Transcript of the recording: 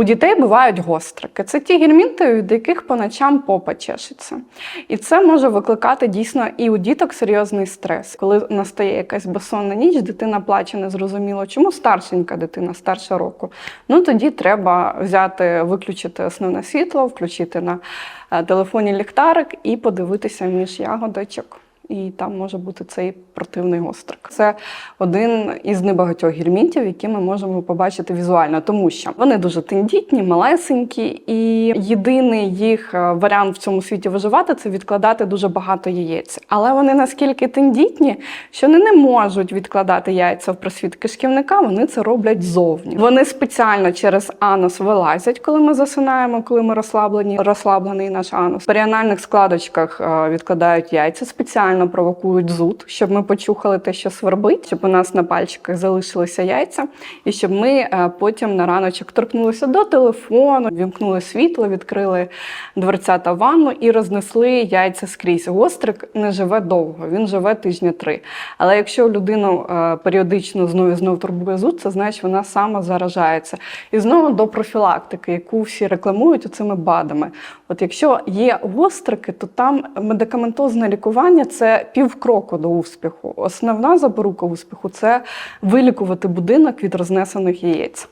У дітей бувають гострики. Це ті гельмінти, від яких по ночам попа чешеться. І це може викликати дійсно і у діток серйозний стрес. Коли настає якась безсонна ніч, дитина плаче незрозуміло. Чому старшенька дитина, старша року? Ну тоді треба взяти, виключити основне світло, включити на е, телефоні ліхтарик і подивитися між ягодочок. І там може бути цей противний гострик. Це один із небагатьох гельмінтів, які ми можемо побачити візуально, тому що вони дуже тендітні, малесенькі, і єдиний їх е, варіант в цьому світі виживати це відкладати дуже багато яєць. Але вони наскільки тендітні, що вони не можуть відкладати яйця в просвіт кишківника, вони це роблять зовні. Вони спеціально через анус вилазять, коли ми засинаємо, коли ми розслаблені, розслаблений наш анус. В періанальних складочках е, відкладають яйця, спеціально провокують зуд, щоб ми почухали те, що свербить, щоб у нас на пальчиках залишилися яйця, і щоб ми е, потім на раночок торкнулися до телефону, вімкнули світло, відкрили дверцята в ванну і рознесли яйця скрізь. Гострик не живе довго, він живе тижня три. Але якщо людину е, періодично знову і знову турбує зуд, це значить вона сама заражається. І знову до профілактики, яку всі рекламують оцими БАДами. От якщо є гострики, то там медикаментозне лікування це півкроку до успіху. Основна запорука успіху це вилікувати будинок від рознесених яєць.